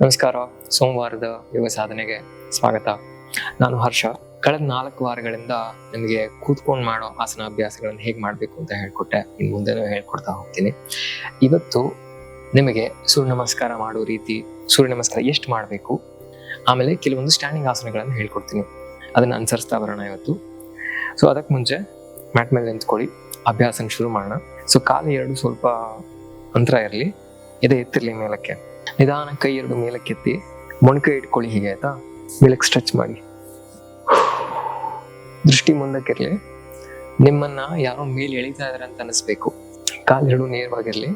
ನಮಸ್ಕಾರ. ಸೋಮವಾರದ ಯೋಗ ಸಾಧನೆಗೆ ಸ್ವಾಗತ. ನಾನು ಹರ್ಷ. ಕಳೆದ ನಾಲ್ಕು ವಾರಗಳಿಂದ ನಿಮಗೆ ಕೂತ್ಕೊಂಡು ಮಾಡೋ ಆಸನ ಅಭ್ಯಾಸಗಳನ್ನು ಹೇಗೆ ಮಾಡಬೇಕು ಅಂತ ಹೇಳ್ಕೊಟ್ಟೆ. ಇನ್ನು ಮುಂದೆನೂ ಹೇಳ್ಕೊಡ್ತಾ ಹೋಗ್ತೀನಿ. ಇವತ್ತು ನಿಮಗೆ ಸೂರ್ಯ ನಮಸ್ಕಾರ ಮಾಡೋ ರೀತಿ ಸೂರ್ಯ ನಮಸ್ಕಾರ ಎಷ್ಟು ಮಾಡಬೇಕು? ಆಮೇಲೆ ಕೆಲವೊಂದು ಸ್ಟ್ಯಾಂಡಿಂಗ್ ಆಸನಗಳನ್ನು ಹೇಳ್ಕೊಡ್ತೀನಿ. ಅದನ್ನು ಅನುಸರಿಸ್ತಾ ಬರೋಣ ಇವತ್ತು. ಸೊ ಅದಕ್ಕೆ ಮುಂಚೆ ಮ್ಯಾಟ್ ಮೇಲೆ ನಿಂತ್ಕೊಳ್ಳಿ. ಅಭ್ಯಾಸನ ಶುರು ಮಾಡೋಣ. ಸೊ ಕಾಲು ಎರಡು ಸ್ವಲ್ಪ ಅಂತರ ಇರಲಿ. ಎದೆ ಎತ್ತಿರಲಿ ಮೇಲಕ್ಕೆ. ನಿಧಾನ ಕೈ ಎರಡು ಮೇಲಕ್ಕೆತ್ತಿ ಮೊಣಕೈ ಇಟ್ಕೊಳ್ಳಿ ಹೀಗೆ ಆಯ್ತಾ? ಮೇಲಕ್ಕೆ ಸ್ಟ್ರೆಚ್ ಮಾಡಿ. ದೃಷ್ಟಿ ಮುಂದಕ್ಕಿರ್ಲಿ ನಿಮ್ಮನ್ನ ಯಾರೋ ಮೇಲೆ ಎಳಿತಾ ಇದಾರೆ ಅಂತ ಅನಿಸ್ಬೇಕು. ಕಾಲೆರಡು ನೇರವಾಗಿರ್ಲಿ.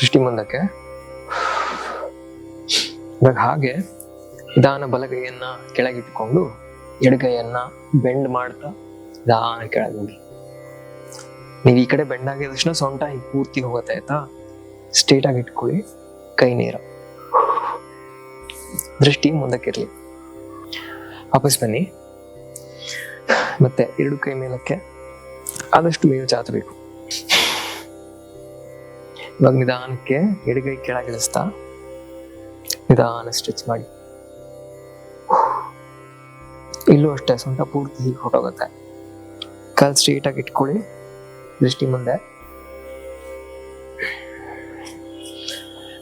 ದೃಷ್ಟಿ ಮುಂದಕ್ಕೆ. ಇವಾಗ ಹಾಗೆ ನಿಧಾನ ಬಲಗೈಯನ್ನ ಕೆಳಗಿಟ್ಕೊಂಡು ಎಡಗೈಯನ್ನ ಬೆಂಡ್ ಮಾಡ್ತಾ ನಿಧಾನ ಕೆಳಗೆ ಹೋಗಿ. ನೀವು ಈ ಕಡೆ ಬೆಂಡ್ ಆಗಿದ ತಕ್ಷಣ ಸೊಂಟ ಹೀಗೆ ಪೂರ್ತಿ ಹೋಗುತ್ತೆ ಆಯ್ತಾ? ಸ್ಟ್ರೇಟ್ ಆಗಿ ಇಟ್ಕೊಳ್ಳಿ. ಕೈ ನೇರ. ದೃಷ್ಟಿ ಮುಂದಕ್ಕಿರಲಿ. ವಾಪಸ್ ಬನ್ನಿ. ಮತ್ತೆ ಎರಡು ಕೈ ಮೇಲಕ್ಕೆ ಆದಷ್ಟು ಮೇಲು ಚಾಚಬೇಕು. ಇವಾಗ ನಿಧಾನಕ್ಕೆ ಎಡಗೈ ಕೆಳಗಿಳಿಸ್ತಾ ನಿಧಾನ ಸ್ಟ್ರೆಚ್ ಮಾಡಿ. ಇಲ್ಲೂ ಅಷ್ಟೇ ಸೊಂಟ ಪೂರ್ತಿ ಹೀಗೆ ಹೊರಟೋಗುತ್ತೆ. ಕಾಲ್ ಸ್ಟ್ರೇಟ್ ಆಗಿ ಇಟ್ಕೊಳ್ಳಿ. ದೃಷ್ಟಿ ಮುಂದೆ.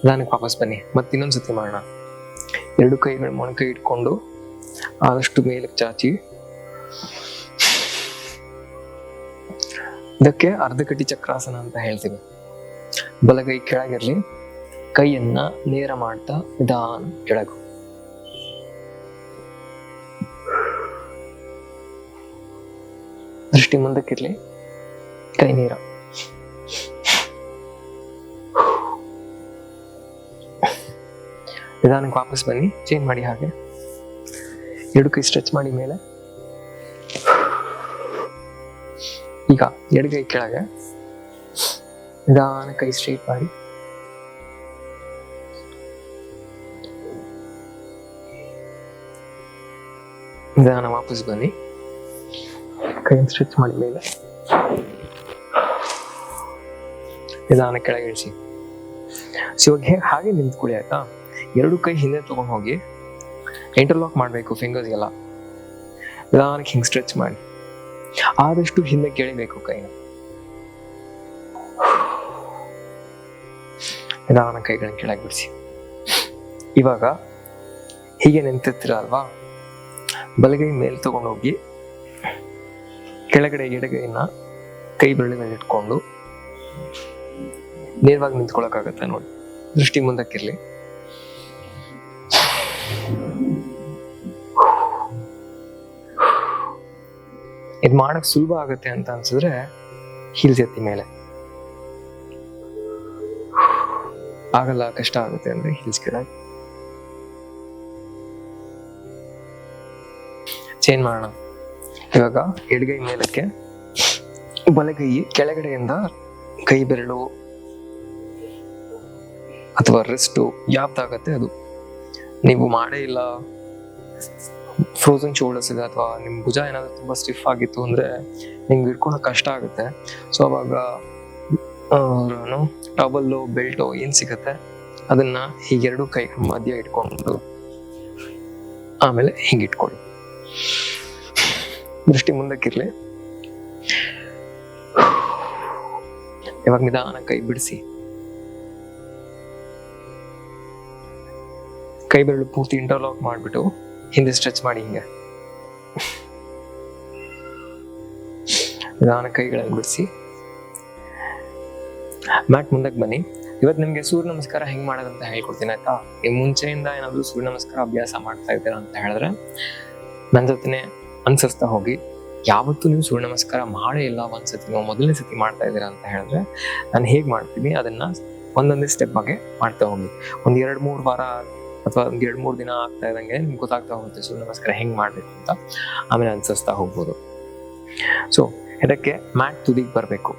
ನಿಧಾನಕ್ಕೆ ವಾಪಸ್ ಬನ್ನಿ. ಮತ್ತೆ ಇನ್ನೊಂದು ಸತಿ ಮಾಡೋಣ. ಎರಡು ಕೈಗಳು ಮೊಣಕೈ ಇಟ್ಕೊಂಡು ಆದಷ್ಟು ಮೇಲಕ್ಕೆ ಚಾಚಿ. ಇದಕ್ಕೆ ಅರ್ಧಕಟ್ಟಿ ಚಕ್ರಾಸನ ಅಂತ ಹೇಳ್ತೀವಿ. ಬಲಗೈ ಕೆಳಗಿರ್ಲಿ, ಕೈಯನ್ನ ನೇರ ಮಾಡ್ತಾ ನಿಧಾನ ಕೆಳಗು. ದೃಷ್ಟಿ ಮುಂದಕ್ಕಿರ್ಲಿ ಕೈ ನೇರ. ನಿಧಾನಕ್ಕೆ ವಾಪಸ್ ಬನ್ನಿ. ಚೇಂಜ್ ಮಾಡಿ ಹಾಗೆ. ಎರಡು ಕೈ ಸ್ಟ್ರೆಚ್ ಮಾಡಿ ಮೇಲೆ. ಈಗ ಎಡಗೈ ಕೆಳಗೆ. ನಿಧಾನ ಕೈ ಸ್ಟ್ರೈಟ್ ಮಾಡಿ. ನಿಧಾನ ವಾಪಸ್ ಬನ್ನಿ. ಕೈ ಸ್ಟ್ರೆಚ್ ಮಾಡಿ ಮೇಲೆ. ನಿಧಾನ ಕೆಳಗೆ ಇಳಿಸಿ. ಸೊ ಇವಾಗ ಹೇ- ಹಾಗೆ ನಿಂತ್ಕೊಳ್ಳಿ ಆಯ್ತಾ? ಎರಡು ಕೈ ಹಿಂದೆ ತಗೊಂಡು ಹೋಗಿ ಇಂಟರ್ಲಾಕ್ ಮಾಡಬೇಕು ಫಿಂಗರ್ಸ್ ಎಲ್ಲ ನಿಧಾನಕ್ಕೆ ಹಿಂಗೆ ಸ್ಟ್ರೆಚ್ ಮಾಡಿ. ಆದಷ್ಟು ಹಿಂದೆ ಕೇಳಿಬೇಕು ಕೈನ ನಿಧಾನ ಕೈಗಳನ್ನ ಕೆಳಗೆ ಬಿಡಿಸಿ. ಇವಾಗ ಹೀಗೆ ನಿಂತಿರ್ತೀರ ಅಲ್ವಾ ಬಲಗೈ ಮೇಲೆ ತಗೊಂಡೋಗಿ ಕೆಳಗಡೆ ಎಡಗೈನ ಕೈ ಬೆರಳಿನ ಮೇಲೆ ಇಟ್ಕೊಂಡು ನೇರವಾಗಿ ನಿಂತ್ಕೊಳಕ್ಕಾಗತ್ತೆ ನೋಡಿ. ದೃಷ್ಟಿ ಮುಂದಕ್ಕಿರ್ಲಿ. ಇದು ಮಾಡಕ್ ಸುಲಭ ಆಗುತ್ತೆ ಅಂತ ಅನ್ಸಿದ್ರೆ ಹೀಲ್ಸ್ ಎತ್ತಿ ಮೇಲೆ. ಆಗಲ್ಲ, ಕಷ್ಟ ಆಗುತ್ತೆ ಅಂದ್ರೆ ಹೀಲ್ಸ್ ಕೆಳಗೆ. ಚೇಂಜ್ ಮಾಡೋಣ. ಇವಾಗ ಎಡಗೈ ಮೇಲಕ್ಕೆ ಬಲಗೈ ಕೆಳಗಡೆಯಿಂದ ಕೈ ಬೆರಳು ಅಥವಾ ರೆಸ್ಟು ಯಾವ್ದಾಗತ್ತೆ ಅದು? ನೀವು ಮಾಡೇ ಇಲ್ಲ. ಫ್ರೋಸನ್ ಶೋಲ್ಡರ್ಸ್ ಇದೆ ಅಥವಾ ನಿಮ್ಮ ಭುಜ ಏನಾದ್ರು ತುಂಬಾ ಸ್ಟಿಫ್ ಆಗಿತ್ತು ಅಂದ್ರೆ ನಿಮ್ಗೆ ಇಟ್ಕೊಳಕ್ ಕಷ್ಟ ಆಗುತ್ತೆ. ಸೊ ಅವಾಗ ಟವಲ್ಲು ಬೆಲ್ಟು ಏನ್ ಸಿಗತ್ತೆ? ಅದನ್ನ ಹೀಗೆರಡು ಕೈ ಮಧ್ಯ ಇಟ್ಕೊಂಡು ಆಮೇಲೆ ಹಿಂಗೆ ಇಟ್ಕೊಳ್ಳಿ. ದೃಷ್ಟಿ ಮುಂದಕ್ಕಿರ್ಲಿ. ಇವಾಗ ನಿಧಾನ ಕೈ ಬಿಡಿಸಿ. ಕೈ ಬೆರಳು ಪೂರ್ತಿ ಇಂಟರ್ಲಾಕ್ ಮಾಡಿಬಿಟ್ಟು ಹಿಂದೆ ಸ್ಟ್ರೆಚ್ ಮಾಡಿ ಹಿಂಗೆ. ನಿಧಾನ ಕೈಗಳನ್ನು ಬಿಡಿಸಿ ಮ್ಯಾಟ್ ಮುಂದಕ್ಕೆ ಬನ್ನಿ. ಇವತ್ತು ನಿಮಗೆ ಸೂರ್ಯ ನಮಸ್ಕಾರ ಹೆಂಗ್ ಮಾಡೋದಂತ ಹೇಳ್ಕೊಡ್ತೀನಿ ಆಯ್ತಾ? ನೀವು ಮುಂಚೆಯಿಂದ ಏನಾದರೂ ಸೂರ್ಯ ನಮಸ್ಕಾರ ಅಭ್ಯಾಸ ಮಾಡ್ತಾ ಇದ್ದೀರಾ ಅಂತ ಹೇಳಿದ್ರೆ ನನ್ನ ಜೊತೆ ಅನ್ಸಸ್ತಾ ಹೋಗಿ. ಯಾವತ್ತೂ ನೀವು ಸೂರ್ಯ ನಮಸ್ಕಾರ ಮಾಡೇ ಇಲ್ಲ ಒಂದ್ಸತಿ ನೀವು ಮೊದಲನೇ ಸತಿ ಮಾಡ್ತಾ ಇದ್ದೀರಾ ಅಂತ ಹೇಳಿದ್ರೆ ನಾನು ಹೇಗೆ ಮಾಡ್ತೀನಿ ಅದನ್ನ ಒಂದೊಂದೇ ಸ್ಟೆಪ್ ಆಗಿ ಮಾಡ್ತಾ ಹೋಗಿ. ಒಂದು ಎರಡು ಮೂರು ವಾರ ಅಥವಾ ಒಂದು ಎರಡು ಮೂರು ದಿನ ಆಗ್ತಾ ಇದ್ದಂಗೆ ನಿಮ್ಗೆ ಗೊತ್ತಾಗ್ತಾ ಹೋಗುತ್ತೆ. ಸೂರ್ಯ ನಮಸ್ಕಾರ, ಹೆಂಗ್ ಮಾಡಬೇಕು ಅಂತ. ಆಮೇಲೆ ಅನ್ಸಸ್ತಾ ಹೋಗ್ಬೋದು. ಸೊ ಇದಕ್ಕೆ ಮ್ಯಾಟ್ ತುದಿಗೆ ಬರಬೇಕು.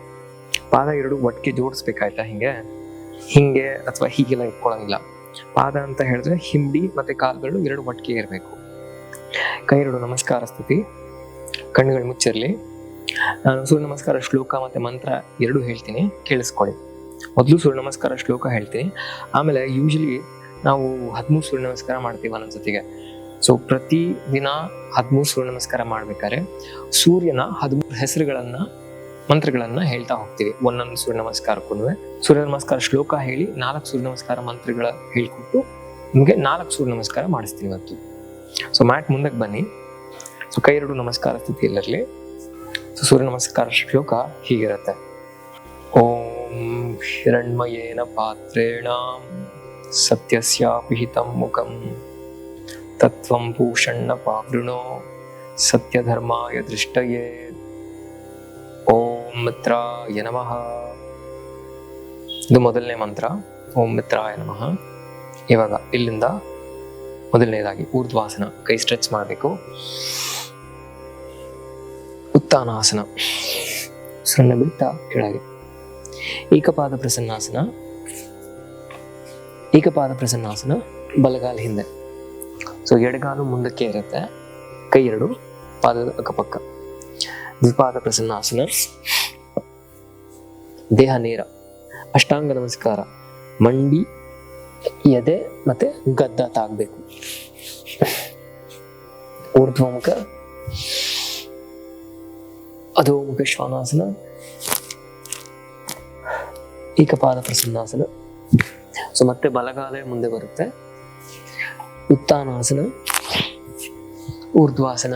ಪಾದ ಎರಡು ಒಟ್ಟಿಗೆ ಜೋಡಿಸ್ಬೇಕಾಯ್ತಾ ಹಿಂಗೆ? ಹಿಂಗೆ ಅಥವಾ ಹೀಗೆಲ್ಲ ಇಟ್ಕೊಳಂಗಿಲ್ಲ. ಪಾದ ಅಂತ ಹೇಳಿದ್ರೆ ಹಿಂಡಿ ಮತ್ತೆ ಕಾಲುಗಳು ಎರಡು ಒಟ್ಟಿಗೆ ಇರಬೇಕು. ಕೈ ಎರಡು ನಮಸ್ಕಾರ ಸ್ಥಿತಿ. ಕಣ್ಣುಗಳು ಮುಚ್ಚಿರಲಿ. ನಾನು ಸೂರ್ಯ ನಮಸ್ಕಾರ ಶ್ಲೋಕ ಮತ್ತೆ ಮಂತ್ರ ಎರಡು ಹೇಳ್ತೀನಿ. ಕೇಳಿಸ್ಕೊಳ್ಳಿ. ಮೊದಲು ಸೂರ್ಯ ನಮಸ್ಕಾರ ಶ್ಲೋಕ ಹೇಳ್ತೀನಿ. ಆಮೇಲೆ ಯೂಶಲಿ ನಾವು ಹದಿಮೂರು ಸೂರ್ಯ ನಮಸ್ಕಾರ ಮಾಡ್ತೀವಿ ಒಂದೊಂದ್ಸತಿಗೆ ಸೊ ಪ್ರತಿ ದಿನ ಹದಿಮೂರು ಸೂರ್ಯ ನಮಸ್ಕಾರ ಮಾಡ್ಬೇಕಾದ್ರೆ ಸೂರ್ಯನ ಹದಿಮೂರು ಹೆಸರುಗಳನ್ನ, ಮಂತ್ರಗಳನ್ನ ಹೇಳ್ತಾ ಹೋಗ್ತೀವಿ. ಒಂದೊಂದು ಸೂರ್ಯ ನಮಸ್ಕಾರಕ್ಕೂ ಸೂರ್ಯ ನಮಸ್ಕಾರ ಶ್ಲೋಕ ಹೇಳಿ ನಾಲ್ಕು ಸೂರ್ಯ ನಮಸ್ಕಾರ ಮಂತ್ರಗಳ ಹೇಳ್ಕೊಟ್ಟು ನಿಮಗೆ ನಾಲ್ಕು ಸೂರ್ಯ ನಮಸ್ಕಾರ ಮಾಡಿಸ್ತೀನಿ ಇವತ್ತು. ಸೊ ಮ್ಯಾಟ್ ಮುಂದಕ್ಕೆ ಬನ್ನಿ. ಸೊ ಕೈ ಎರಡು ನಮಸ್ಕಾರ ಸ್ಥಿತಿಯಲ್ಲಿರಲಿ ಸೊ ಸೂರ್ಯ ನಮಸ್ಕಾರ ಶ್ಲೋಕ ಹೀಗಿರುತ್ತೆ. ಓಂ ಶರಣ್ಮಯೇನ ಪಾತ್ರೇಣ. ಸತ್ಯಸ್ಯ ಪಿಹಿತಂ ಮುಖಂ. ತತ್ವಂ ಭೂಷಣ್ಣ ಪಾವೃಣೋ ಸತ್ಯಧರ್ಮಾಯ ದೃಷ್ಟಯೇ. ಓಂ ಮಿತ್ರಾಯ ನಮಃ. ಇದು ಮೊದಲನೇ ಮಂತ್ರ. ಓಂ ಮಿತ್ರಾಯ ನಮಃ. ಇವಾಗ ಇಲ್ಲಿಂದ ಮೊದಲನೇದಾಗಿ ಊರ್ಧ್ವಾಸನ, ಕೈ ಸ್ಟ್ರೆಚ್ ಮಾಡಬೇಕು. ಉತ್ತಾನಾಸನ. ಸಣ್ಣ ಬಿಟ್ಟ ಕೆಳಗೆ. ಏಕಪಾದ ಪ್ರಸನ್ನಾಸನ. ಏಕಪಾದ ಪ್ರಸನ್ನಾಸನ ಬಲಗಾಲ ಹಿಂದೆ. ಸೊ ಎಡಗಾಲು ಮುಂದಕ್ಕೆ ಇರುತ್ತೆ. ಕೈ ಎರಡು, ಪಾದದ ಅಕ್ಕಪಕ್ಕ. ದ್ವಿಪಾದ ಪ್ರಸನ್ನಾಸನ, ದೇಹ ನೇರ, ಅಷ್ಟಾಂಗ ನಮಸ್ಕಾರ, ಮಂಡಿ, ಎದೆ ಮತ್ತೆ ಗದ್ದ ತಾಗಬೇಕು. ಊರ್ಧ್ವಮುಖ, ಅಧೋಮುಖ ಶ್ವಾನಾಸನ, ಏಕಪಾದ ಪ್ರಸನ್ನಾಸನ ಸೊ ಮತ್ತೆ ಬಲಗಾಲೆ ಮುಂದೆ ಬರುತ್ತೆ. ಉತ್ತಾನಾಸನ, ಊರ್ಧ್ವಾಸನ.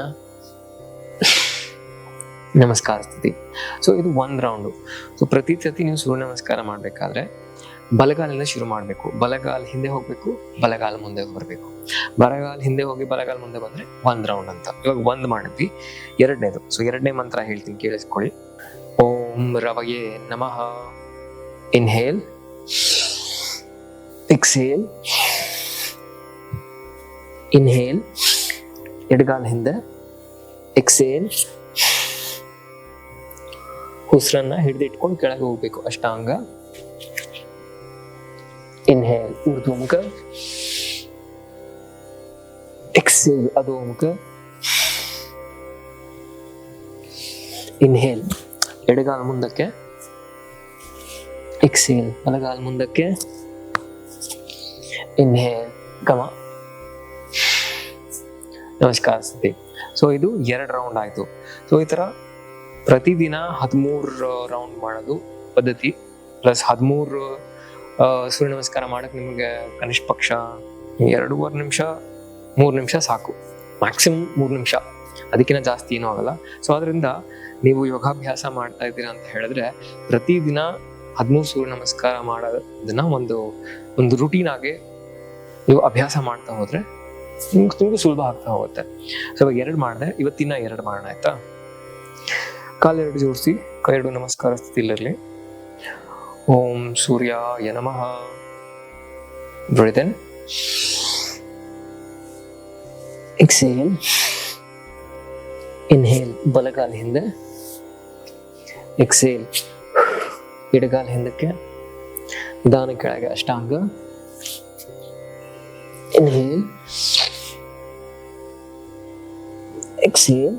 ನಮಸ್ಕಾರ ಸ್ಥಿತಿ. ಸೊ ಇದು ಒಂದ್ ರೌಂಡು ಸೊ ಪ್ರತಿ ಸತಿ ನೀವು ಸೂರ್ಯ ನಮಸ್ಕಾರ ಮಾಡಬೇಕಾದ್ರೆ ಬಲಗಾಲಿಂದ ಶುರು ಮಾಡಬೇಕು. ಬಲಗಾಲ್ ಹಿಂದೆ ಹೋಗ್ಬೇಕು, ಬಲಗಾಲ್ ಮುಂದೆ ಬರಬೇಕು. ಬಲಗಾಲ್ ಹಿಂದೆ ಹೋಗಿ ಬಲಗಾಲ್ ಮುಂದೆ ಬಂದ್ರೆ ಒಂದ್ ರೌಂಡ್ ಅಂತ. ಇವಾಗ ಒಂದ್ ಮಾಡಿದ್ವಿ, ಎರಡನೇದು. ಸೊ ಎರಡನೇ ಮಂತ್ರ ಹೇಳ್ತೀನಿ, ಕೇಳಿಸ್ಕೊಳ್ಳಿ. ಓಂ ರವಯೇ ನಮಃ. ಇನ್ಹೇಲ್ ಎಕ್ಸೇಲ್ ಇನ್ಹೇಲ್ ಎಡಗಾಲ್ ಹಿಂದೆ ಎಕ್ಸೇಲ್ ಉಸಿರನ್ನ ಹಿಡಿದಿಟ್ಕೊಂಡು ಕೆಳಗೆ ಹೋಗ್ಬೇಕು, ಅಷ್ಟಾಂಗ. ಇನ್ಹೇಲ್ ಊರ್ಧ್ವಮುಖ ಎಕ್ಸೇಲ್ ಅಧೋಮುಖ ಇನ್ಹೇಲ್ ಎಡಗಾಲ್ ಮುಂದಕ್ಕೆ. ಎಕ್ಸೇಲ್ ಬಲಗಾಲ್ ಮುಂದಕ್ಕೆ. ಇನ್ಹೇಲ್ ಗಮ. ನಮಸ್ಕಾರ ಸತಿ ಸೊ ಇದು ಎರಡು ರೌಂಡ್ ಆಯ್ತು. ಸೊ ಈ ಥರ ಪ್ರತಿದಿನ ಹದಿಮೂರು ರೌಂಡ್ ಮಾಡೋದು ಪದ್ಧತಿ. ಪ್ಲಸ್ ಹದಿಮೂರು ಸೂರ್ಯ ನಮಸ್ಕಾರ ಮಾಡಕ್ ನಿಮಗೆ ಕನಿಷ್ಠ ಪಕ್ಷ ಎರಡೂವರೆ ನಿಮಿಷ, ಮೂರು ನಿಮಿಷ ಸಾಕು. ಮ್ಯಾಕ್ಸಿಮಮ್ ಮೂರು ನಿಮಿಷ. ಅದಕ್ಕಿಂತ ಜಾಸ್ತಿ ಏನೂ ಆಗಲ್ಲ. ಸೊ ಅದರಿಂದ ನೀವು ಯೋಗಾಭ್ಯಾಸ ಮಾಡ್ತಾ ಇದ್ದೀರಾ ಅಂತ ಹೇಳಿದ್ರೆ ಪ್ರತಿದಿನ ಹದಿಮೂರು ಸೂರ್ಯ ನಮಸ್ಕಾರ ಮಾಡೋದನ್ನ ಒಂದು ಒಂದು ರುಟೀನ್ ಆಗಿ ನೀವು ಅಭ್ಯಾಸ ಮಾಡ್ತಾ ಹೋದ್ರೆ ನಿಮ್ಗೆ ತುಂಬ ಸುಲಭ ಆಗ್ತಾ ಹೋಗುತ್ತೆ. ಸೊ ಇವಾಗ ಎರಡು ಮಾಡಿದೆ, ಇವತ್ತಿನ ಎರಡು ಮಾಡೋಣ ಆಯ್ತಾ? ಕಾಲೆರಡು ಜೋಡಿಸಿ, ಎರಡು ನಮಸ್ಕಾರ ಸ್ಥಿತಿಲಿರಲಿ ಓಂ ಸೂರ್ಯ ನಮಃ. ಬ್ರೀತ್ ಇನ್ ಎಕ್ಸೇಲ್ ಇನ್ಹೇಲ್ ಬಲಗಾಲ ಹಿಂದೆ. ಎಕ್ಸೇಲ್ ಎಡಗಾಲ ಹಿಂದಕ್ಕೆ. ದಾನ ಕೆಳಗೆ ಅಷ್ಟಾಂಗ. ಇನ್ಹೇಲ್ ಎಕ್ಸೇಲ್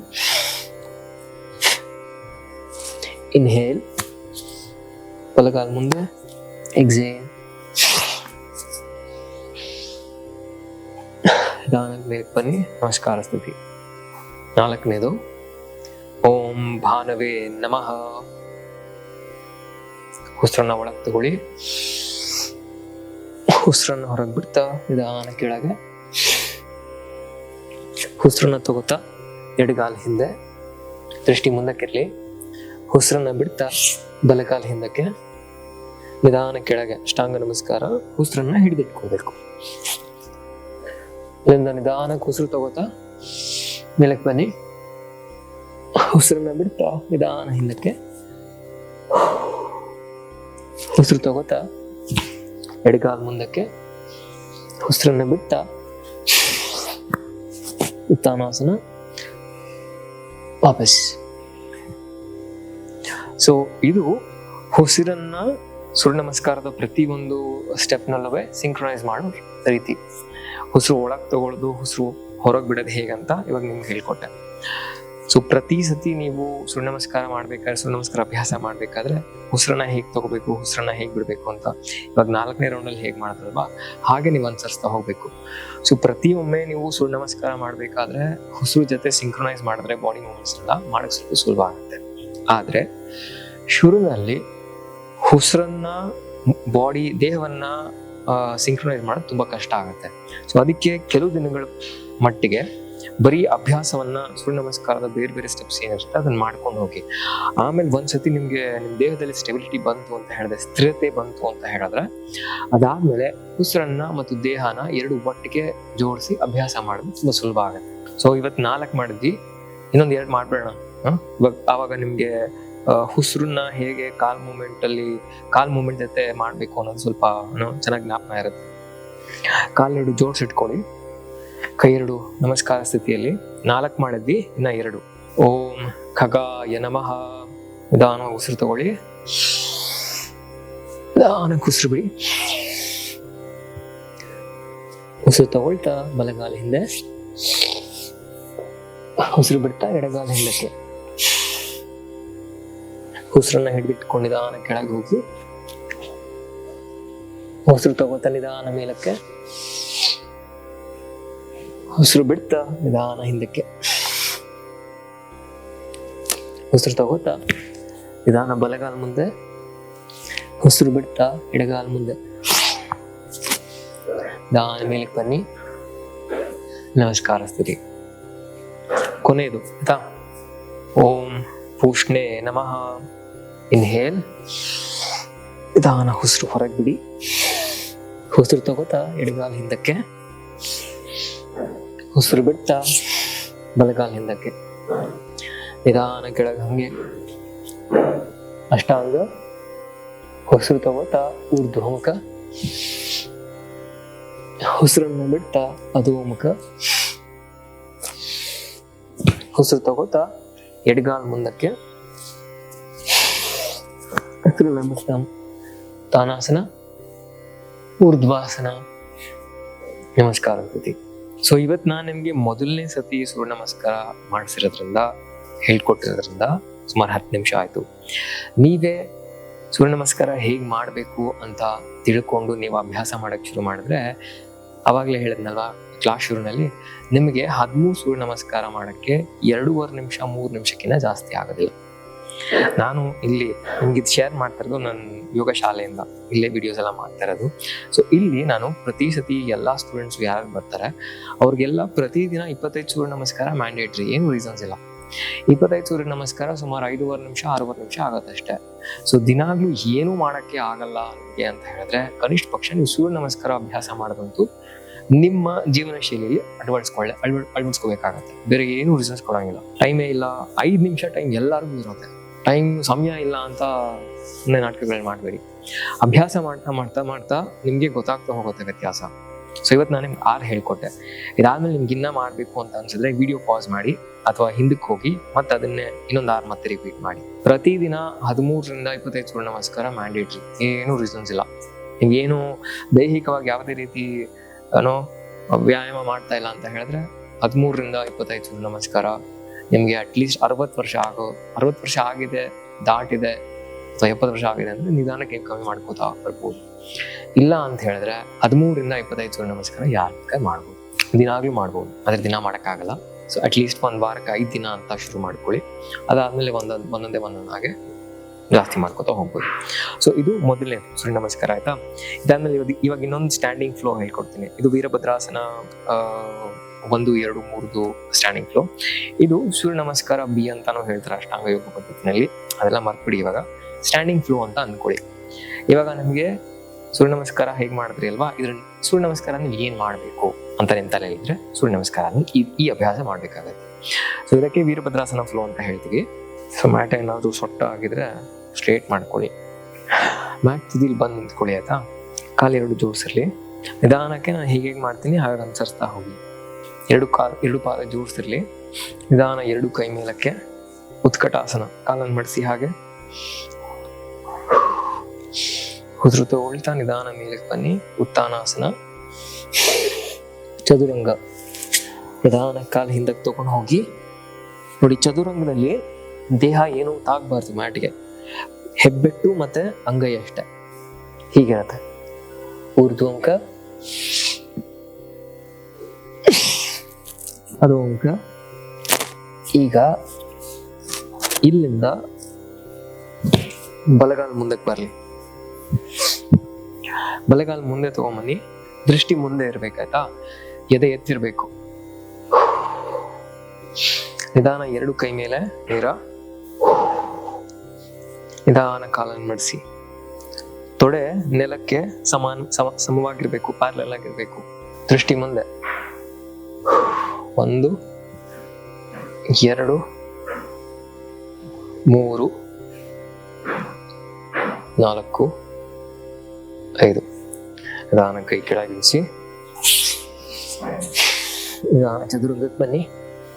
ಇನ್ಹೇಲ್ ಬಲಗಾಲ ಮುಂದೆ ಎಕ್ಸೇಲ್ ನಿಧಾನಕ್ಕೆ ಮೇಲೆ ಬನ್ನಿ ನಮಸ್ಕಾರ ಸ್ಥಿತಿ ನಾಲ್ಕನೇದು ಓಂ ಭಾನವೇ ನಮಃ ಉಸಿರನ್ನ ಒಳಗೆ ತಗೊಳ್ಳಿ ಉಸಿರನ್ನ ಹೊರಗೆ ಬಿಡ್ತಾ ನಿಧಾನ ಕೆಳಗೆ ಉಸಿರನ್ನ ತಗೋತಾ ಎಡಗಾಲ ಹಿಂದೆ ದೃಷ್ಟಿ ಮುಂದಕ್ಕಿರಲಿ. ಉಸಿರನ್ನ ಬಿಡ್ತಾ ಬಲಗಾಲ ಹಿಂದಕ್ಕೆ ನಿಧಾನ ಕೆಳಗೆ ಅಷ್ಟಾಂಗ ನಮಸ್ಕಾರ. ಉಸಿರನ್ನ ಹಿಡಿದಿಟ್ಕೋಬೇಕು. ಇಲ್ಲಿಂದ ನಿಧಾನಕ್ಕೆ ಉಸಿರು ತಗೋತಾ ಮೇಲಕ್ಕೆ ಬನ್ನಿ. ಉಸಿರನ್ನ ಬಿಡ್ತಾ ನಿಧಾನ ಹಿಂದಕ್ಕೆ ಉಸಿರು ತಗೋತಾ ಎಡಗಾಲ ಮುಂದಕ್ಕೆ ಉಸಿರನ್ನ ಬಿಟ್ಟ ಉತ್ತಾನಾಸನ ವಾಪಸ್. ಸೊ ಇದು ಉಸಿರನ್ನ ಸೂರ್ಯ ನಮಸ್ಕಾರದ ಪ್ರತಿ ಒಂದು ಸ್ಟೆಪ್ನಲ್ಲವೇ ಸಿಂಕ್ರನೈಸ್ ಮಾಡೋ ರೀತಿ. ಉಸಿರು ಒಳಗೆ ತಗೊಳ್ಳೋದು ಉಸಿರು ಹೊರಗೆ ಬಿಡೋದು ಹೇಗಂತ ಇವಾಗ ನಿಮ್ಗೆ ಹೇಳ್ಕೊಟ್ಟೆ. ಸೊ ಪ್ರತಿ ಸತಿ ನೀವು ಸೂರ್ಯ ನಮಸ್ಕಾರ ಮಾಡ್ಬೇಕಾದ್ರೆ ಸೂರ್ಯ ನಮಸ್ಕಾರ ಅಭ್ಯಾಸ ಮಾಡ್ಬೇಕಾದ್ರೆ ಉಸಿರನ್ನ ಹೇಗ್ ತಗೋಬೇಕು, ಉಸಿರನ್ನ ಹೇಗ್ ಬಿಡಬೇಕು ಅಂತ ಇವಾಗ ನಾಲ್ಕನೇ ರೌಂಡಲ್ಲಿ ಹೇಗ್ ಮಾಡಿದ್ರಲ್ವಾ ಹಾಗೆ ನೀವು ಅನ್ಸರ್ಸ್ತಾ ಹೋಗ್ಬೇಕು. ಸೊ ಪ್ರತಿಯೊಮ್ಮೆ ನೀವು ಸೂರ್ಯ ನಮಸ್ಕಾರ ಮಾಡ್ಬೇಕಾದ್ರೆ ಉಸಿರು ಜೊತೆ ಸಿಂಕ್ರೊನೈಸ್ ಮಾಡಿದ್ರೆ ಬಾಡಿ ಮೂಮೆಂಟ್ಸ್ ಎಲ್ಲ ಮಾಡಕ್ಕೆ ಸ್ವಲ್ಪ ಸುಲಭ ಆಗುತ್ತೆ. ಆದರೆ ಶುರುನಲ್ಲಿ ಉಸಿರನ್ನ ಬಾಡಿ ದೇಹವನ್ನ ಸಿಂಕ್ರೊನೈಸ್ ಮಾಡೋದು ತುಂಬಾ ಕಷ್ಟ ಆಗುತ್ತೆ. ಸೊ ಅದಕ್ಕೆ ಕೆಲವು ದಿನಗಳ ಮಟ್ಟಿಗೆ ಬರೀ ಅಭ್ಯಾಸವನ್ನ ಸೂರ್ಯ ನಮಸ್ಕಾರದ ಬೇರೆ ಬೇರೆ ಸ್ಟೆಪ್ಸ್ ಏನಿರುತ್ತೆ ಅದನ್ನ ಮಾಡ್ಕೊಂಡು ಹೋಗಿ. ಆಮೇಲೆ ಒಂದ್ಸತಿ ನಿಮ್ಗೆ ನಿಮ್ ದೇಹದಲ್ಲಿ ಸ್ಟೆಬಿಲಿಟಿ ಬಂತು ಅಂತ ಹೇಳಿದ್ರೆ, ಸ್ಥಿರತೆ ಬಂತು ಅಂತ ಹೇಳಿದ್ರೆ, ಅದಾದ್ಮೇಲೆ ಉಸಿರನ್ನ ಮತ್ತು ದೇಹನ ಎರಡು ಒಟ್ಟಿಗೆ ಜೋಡಿಸಿ ಅಭ್ಯಾಸ ಮಾಡೋದು ತುಂಬಾ ಸುಲಭ ಆಗುತ್ತೆ. ಸೊ ಇವತ್ತು ನಾಲ್ಕು ಮಾಡಿದ್ವಿ, ಇನ್ನೊಂದ್ ಎರಡು ಮಾಡ್ಬೇಡ ಇವಾಗ, ಆವಾಗ ನಿಮ್ಗೆ ಹುಸ್ರನ್ನ ಹೇಗೆ ಕಾಲ್ ಮೂಮೆಂಟ್ ಅಲ್ಲಿ, ಕಾಲ್ ಮೂಮೆಂಟ್ ಜೊತೆ ಮಾಡ್ಬೇಕು ಅನ್ನೋದು ಸ್ವಲ್ಪ ಚೆನ್ನಾಗಿ ಜ್ಞಾಪನ ಇರುತ್ತೆ. ಕಾಲೆರಡು ಜೋಡಿಸಿಟ್ಕೊಳ್ಳಿ. ಕೈ ಎರಡು. ನಮಸ್ಕಾರ ಸ್ಥಿತಿಯಲ್ಲಿ. ನಾಲ್ಕು ಮಾಡಿದ್ವಿ, ಇನ್ನ ಎರಡು. ಓಂ ಯ ನಮಃ. ನಿಧಾನ ಉಸಿರು ತಗೊಳ್ಳಿ. ನಿಧಾನಕ್ಕೆ ಉಸಿರು ಬಿಡಿ. ಉಸಿರು ತಗೊಳ್ತಾ ಬಲಗಾಲ ಹಿಂದೆ. ಉಸಿರು ಬಿಡ್ತಾ ಎಡಗಾಲ ಹಿಂದಕ್ಕೆ. ಉಸಿರನ್ನ ಹಿಡಿದಿಟ್ಕೊಂಡು ನಿಧಾನ ಕೆಳಗೆ ಹೋಗಿ. ಉಸಿರು ತಗೋತಾ ನಿಧಾನ ಮೇಲಕ್ಕೆ. ಉಸಿರು ಬಿಡ್ತಾ ನಿಧಾನ ಹಿಂದಕ್ಕೆ. ಉಸಿರು ತಗೋತಾ ನಿಧಾನ ಬಲಗಾಲ ಮುಂದೆ. ಉಸಿರು ಬಿಡ್ತಾ ಎಡಗಾಲ ಮುಂದೆ. ನಿಧಾನ ಮೇಲೆ ಬನ್ನಿ. ನಮಸ್ಕಾರ ಸ್ಥಿತಿ ಕೊನೆಯದು, ಆಯ್ತಾ? ಓಂ ಪೂಷ್ಣೆ ನಮಃ. ಇನ್ಹೇಲ್. ನಿಧಾನ ಉಸಿರು ಹೊರಗೆ ಬಿಡಿ. ಉಸಿರು ತಗೋತಾ ಎಡಗಾಲ ಹಿಂದಕ್ಕೆ. ಉಸಿರು ಬಿಟ್ಟ ಬಲಗಾಲ ಹಿಂದಕ್ಕೆ ನಿಧಾನ ಕೆಳಗೆ ಹಂಗೆ ಅಷ್ಟಾಂಗ ಉಸಿರು ತಗೋತಾ ಹೋಮಕ ಉಸಿರನ್ನು ಅದು ಹೋಮುಖ ಉಸಿರು ತಗೋತ ಎಡಗಾಲ್ ಮುಂದಕ್ಕೆ. ತಾನಾಸನ, ಊರ್ಧ್ವಾಸನ. ನಮಸ್ಕಾರ ಸ್ಥಿತಿ ಸೊ ಇವತ್ತು ನಾನು ನಿಮಗೆ ಮೊದಲನೇ ಸತಿ ಸೂರ್ಯ ನಮಸ್ಕಾರ ಮಾಡಿಸಿರೋದ್ರಿಂದ, ಹೇಳ್ಕೊಟ್ಟಿರೋದ್ರಿಂದ ಸುಮಾರು ಹತ್ತು ನಿಮಿಷ ಆಯ್ತು. ನೀವೇ ಸೂರ್ಯ ನಮಸ್ಕಾರ ಹೇಗೆ ಮಾಡಬೇಕು ಅಂತ ತಿಳ್ಕೊಂಡು ನೀವು ಅಭ್ಯಾಸ ಮಾಡಕ್ ಶುರು ಮಾಡಿದ್ರೆ, ಅವಾಗಲೇ ಹೇಳಿದ್ನಲ್ಲ ಕ್ಲಾಸ್ ಶುರುನಲ್ಲಿ, ನಿಮಗೆ ಹದಿಮೂರು ಸೂರ್ಯ ನಮಸ್ಕಾರ ಮಾಡಕ್ಕೆ ಎರಡೂವರೆ ನಿಮಿಷ, ಮೂರು ನಿಮಿಷಕ್ಕಿಂತ ಜಾಸ್ತಿ ಆಗೋದಿಲ್ಲ. ನಾನು ಇಲ್ಲಿ ನಿಮ್ಗೆ ಶೇರ್ ಮಾಡ್ತಾ ಇರೋದು ನನ್ನ ಯೋಗ ಶಾಲೆಯಿಂದ. ಇಲ್ಲೇ ವಿಡಿಯೋಸ್ ಎಲ್ಲ ಮಾಡ್ತಾ ಇರೋದು ಸೊ ಇಲ್ಲಿ ನಾನು ಪ್ರತಿ ಸತಿ ಎಲ್ಲಾ ಸ್ಟೂಡೆಂಟ್ಸ್ ಯಾರು ಬರ್ತಾರೆ, ಅವ್ರಿಗೆಲ್ಲ ಪ್ರತಿದಿನ ಇಪ್ಪತ್ತೈದು ಸೂರ್ಯ ನಮಸ್ಕಾರ ಮ್ಯಾಂಡೇಟ್ರಿ ಏನು ರೀಸನ್ಸ್ ಇಲ್ಲ. ಇಪ್ಪತ್ತೈದು ಸೂರ್ಯ ನಮಸ್ಕಾರ ಸುಮಾರು ಐದೂವರೆ ನಿಮಿಷ ಅರವತ್ತು ನಿಮಿಷ ಆಗತ್ತಷ್ಟೇ ಸೊ ದಿನಾಗ್ಲೂ ಏನೂ ಮಾಡಕ್ಕೆ ಆಗಲ್ಲ ನಿಮಗೆ ಅಂತ ಹೇಳಿದ್ರೆ, ಕನಿಷ್ಠ ಪಕ್ಷ ನೀವು ಸೂರ್ಯ ನಮಸ್ಕಾರ ಅಭ್ಯಾಸ ಮಾಡೋದಂತೂ ನಿಮ್ಮ ಜೀವನ ಶೈಲಿಯಲ್ಲಿ ಅಳವಡಿಸ್ಕೊಳ್ಳೆ ಅಳವ ಅಳವಡಿಸ್ಕೋಬೇಕಾಗತ್ತೆ. ಬೇರೆ ಏನು ರೀಸನ್ಸ್ ಕೊಡಂಗಿಲ್ಲ. ಟೈಮೇ ಇಲ್ಲ. ಐದು ನಿಮಿಷ ಟೈಮ್ ಎಲ್ಲರಿಗೂ ಇರುತ್ತೆ. ಟೈಮ್ ಸಮಯ ಇಲ್ಲ ಅಂತ ಸುಮ್ಮನೆ ನಾಟಕಗಳನ್ನ ಮಾಡಬೇಡಿ. ಅಭ್ಯಾಸ ಮಾಡ್ತಾ ಮಾಡ್ತಾ ಮಾಡ್ತಾ ನಿಮಗೆ ಗೊತ್ತಾಗ್ತಾ ಹೋಗುತ್ತೆ ವ್ಯತ್ಯಾಸ. ಸೊ ಇವತ್ತು ನಾನು ನಿಮ್ಗೆ ಆರು ಹೇಳ್ಕೊಟ್ಟೆ. ಇದಾದ್ಮೇಲೆ ನಿಮ್ಗೆ ಇನ್ನ ಮಾಡಬೇಕು ಅಂತ ಅನ್ಸಿದ್ರೆ ವಿಡಿಯೋ ಪಾಸ್ ಮಾಡಿ ಅಥವಾ ಹಿಂದಕ್ಕೆ ಹೋಗಿ ಮತ್ತೆ ಅದನ್ನೇ ಇನ್ನೊಂದು ಆರು ಮತ್ತೆ ರಿಪೀಟ್ ಮಾಡಿ. ಪ್ರತಿದಿನ ಹದಿಮೂರರಿಂದ ಇಪ್ಪತ್ತೈದು ಸೂರ್ಯ ನಮಸ್ಕಾರ ಮ್ಯಾಂಡೇಟ್ರಿ ಏನು ರೀಸನ್ಸ್ ಇಲ್ಲ. ನೀವೇನು ದೈಹಿಕವಾಗಿ ಯಾವುದೇ ರೀತಿ, ಏನೋ ವ್ಯಾಯಾಮ ಮಾಡ್ತಾ ಇಲ್ಲ ಅಂತ ಹೇಳಿದ್ರೆ ಹದಿಮೂರರಿಂದ ಇಪ್ಪತ್ತೈದು ಸೂರ್ಯ ನಮಸ್ಕಾರ ನಿಮಗೆ ಅಟ್ಲೀಸ್ಟ್ ಅರವತ್ತು ವರ್ಷ ಆಗೋ, ಅರವತ್ತು ವರ್ಷ ಆಗಿದೆ, ದಾಟಿದೆ, ಅಥವಾ ಎಪ್ಪತ್ತು ವರ್ಷ ಆಗಿದೆ ಅಂದ್ರೆ ನಿಧಾನಕ್ಕೆ ಕಮ್ಮಿ ಮಾಡ್ಕೋತಾ ಬರ್ಬೋದು. ಇಲ್ಲ ಅಂತ ಹೇಳಿದ್ರೆ ಹದಿಮೂರಿಂದ ಇಪ್ಪತ್ತೈದು ಸೂರ್ಯ ನಮಸ್ಕಾರ ಯಾರ ಮಾಡ್ಬೋದು. ದಿನಾಗ್ಲೂ ಮಾಡ್ಬೋದು. ಆದರೆ ದಿನ ಮಾಡೋಕ್ಕಾಗಲ್ಲ. ಸೊ ಅಟ್ಲೀಸ್ಟ್ ಒಂದು ವಾರಕ್ಕೆ ಐದು ದಿನ ಅಂತ ಶುರು ಮಾಡ್ಕೊಳ್ಳಿ. ಅದಾದಮೇಲೆ ಒಂದೊಂದು ಒಂದೊಂದೇ ಒಂದೊಂದಾಗೆ ಜಾಸ್ತಿ ಮಾಡ್ಕೋತಾ ಹೋಗ್ಬೋದು. ಸೊ ಇದು ಮೊದಲನೇ ಸೂರ್ಯ ನಮಸ್ಕಾರ ಆಯ್ತಾ? ಇದಾದ್ಮೇಲೆ ಇವಾಗ ಇವಾಗ ಇನ್ನೊಂದು ಸ್ಟ್ಯಾಂಡಿಂಗ್ ಫ್ಲೋ ಹೇಳ್ಕೊಡ್ತೀನಿ. ಇದು ವೀರಭದ್ರಾಸನ ಒಂದು, ಎರಡು, ಮೂರ್ದು ಸ್ಟ್ಯಾಂಡಿಂಗ್ ಫ್ಲೋ ಇದು ಸೂರ್ಯ ನಮಸ್ಕಾರ ಬಿ ಅಂತಾನು ಹೇಳ್ತಾರೆ ಅಷ್ಟಾಂಗ ಯೋಗ ಪದ್ಧತಿನಲ್ಲಿ. ಅದೆಲ್ಲ ಮರ್ಬಿಡಿ ಇವಾಗ. ಸ್ಟ್ಯಾಂಡಿಂಗ್ ಫ್ಲೋ ಅಂತ ಅನ್ಕೊಳ್ಳಿ ಇವಾಗ ನಮಗೆ ಸೂರ್ಯ ನಮಸ್ಕಾರ ಹೇಗೆ ಮಾಡಿದ್ರಿ ಅಲ್ವಾ? ಇದ್ರ ಸೂರ್ಯ ನಮಸ್ಕಾರ ಏನ್ ಮಾಡಬೇಕು ಅಂತ ನಿಂತ ತಲೆ ಇದ್ರೆ ಸೂರ್ಯ ನಮಸ್ಕಾರ ಈ ಅಭ್ಯಾಸ ಮಾಡ್ಬೇಕಾಗತ್ತೆ. ಸೊ ಇದಕ್ಕೆ ವೀರಭದ್ರಾಸನ ಫ್ಲೋ ಅಂತ ಹೇಳ್ತೀವಿ. ಸೊ ಮ್ಯಾಟ್ ಏನಾದ್ರು ಸೊಟ್ಟ ಆಗಿದ್ರೆ ಸ್ಟ್ರೇಟ್ ಮಾಡ್ಕೊಳ್ಳಿ. ಮ್ಯಾಟ್ ತುದಿಲ್ ಬಂದು ನಿಂತ್ಕೊಳ್ಳಿ ಆಯ್ತಾ? ಕಾಲು ಎರಡು ಜೋಡಿಸಿರ್ಲಿ. ನಿಧಾನಕ್ಕೆ ನಾನು ಹೇಗೆ ಮಾಡ್ತೀನಿ ಹಾಗೆ ಅನುಸರಿಸ್ತಾ ಹೋಗಿ. ಎರಡು ಕಾಲು ಎರಡು ಪಾದ ಜೋಡಿಸಿರ್ಲಿ. ನಿಧಾನ ಎರಡು ಕೈ ಮೇಲಕ್ಕೆ ಉತ್ಕಟಾಸನ. ಕಾಲನ್ನು ಮಡಿಸಿ ಹಾಗೆ. ಉಸಿರು ತಗೊಳ್ತಾ ನಿಧಾನ ಮೇಲಕ್ಕೆ ಬನ್ನಿ. ಉತ್ತಾನಾಸನ. ಚದುರಂಗ. ನಿಧಾನ ಕಾಲು ಹಿಂದಕ್ಕೆ ತಗೊಂಡು ಹೋಗಿ. ನೋಡಿ, ಚದುರಂಗದಲ್ಲಿ ದೇಹ ಏನು ತಾಗಬಾರ್ದು ಮ್ಯಾಟ್ಗೆ. ಹೆಬ್ಬೆಟ್ಟು ಮತ್ತೆ ಅಂಗೈ ಅಷ್ಟೆ. ಹೀಗಿರತ್ತೆ. ಊರ್ಧ್ವ ಅದು ಅಂಕ ಈಗ ಇಲ್ಲಿಂದ ಬಲಗಾಲ ಮುಂದಕ್ಕೆ ಬರಲಿ. ಬಲಗಾಲ ಮುಂದೆ ತಗೊಂಬನ್ನಿ. ದೃಷ್ಟಿ ಮುಂದೆ ಇರ್ಬೇಕಾಯ್ತಾ? ಎದೆ ಎತ್ತಿರ್ಬೇಕು. ನಿಧಾನ ಎರಡು ಕೈ ಮೇಲೆ ನೀರ. ನಿಧಾನ ಕಾಲನ್ನು ಮಡಿಸಿ. ತೊಡೆ ನೆಲಕ್ಕೆ ಸಮಾನ ಸಮ ಸಮವಾಗಿರ್ಬೇಕು ಪ್ಯಾರಲಲ್ ಆಗಿರ್ಬೇಕು. ದೃಷ್ಟಿ ಮುಂದೆ. ಒಂದು, ಎರಡು, ಮೂರು, ನಾಲ್ಕು, ಐದು. ನಿಧಾನ ಕೈ ಕೆಳಗಿಳಿಸಿ ನಿಧಾನ ಚದುರಂಗಕ್ಕೆ ಬನ್ನಿ.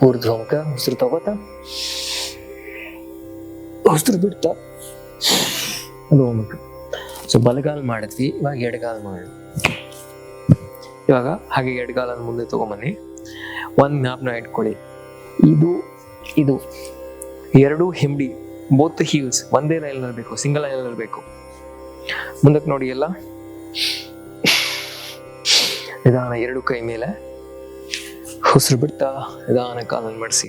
ಊರ್ಧ್ವಮುಖ, ಉಸಿರು ತಗೋತ. ಉಸಿರು ಬಿಡ್ತಾ. ಸೊ, ಬಲಗಾಲ್ ಮಾಡಿದ್ವಿ ಇವಾಗ ಎಡಗಾಲ್ ಮಾಡಿ ಇವಾಗ ಹಾಗೆ ಎಡಗಾಲನ ಮುಂದೆ ತಗೊಂಬನ್ನಿ. ಒಂದ್ ಜ್ಞಾಪನ ಇಟ್ಕೊಳ್ಳಿ. ಇದು ಇದು. ಎರಡು ಹಿಂಬಡಿ ಬೋತ್ ಹೀಲ್ಸ್ ಒಂದೇ ಲೈನ್ ಇರಬೇಕು ಸಿಂಗಲ್ ಲೈನ್ ಇರಬೇಕು. ಮುಂದಕ್ಕೆ ನೋಡಿ ಎಲ್ಲ. ನಿಧಾನ ಎರಡು ಕೈ ಮೇಲೆ. ಉಸಿರು ಬಿಡ್ತಾ ನಿಧಾನ ಕಾಲನ್ನು ಮಡಿಸಿ.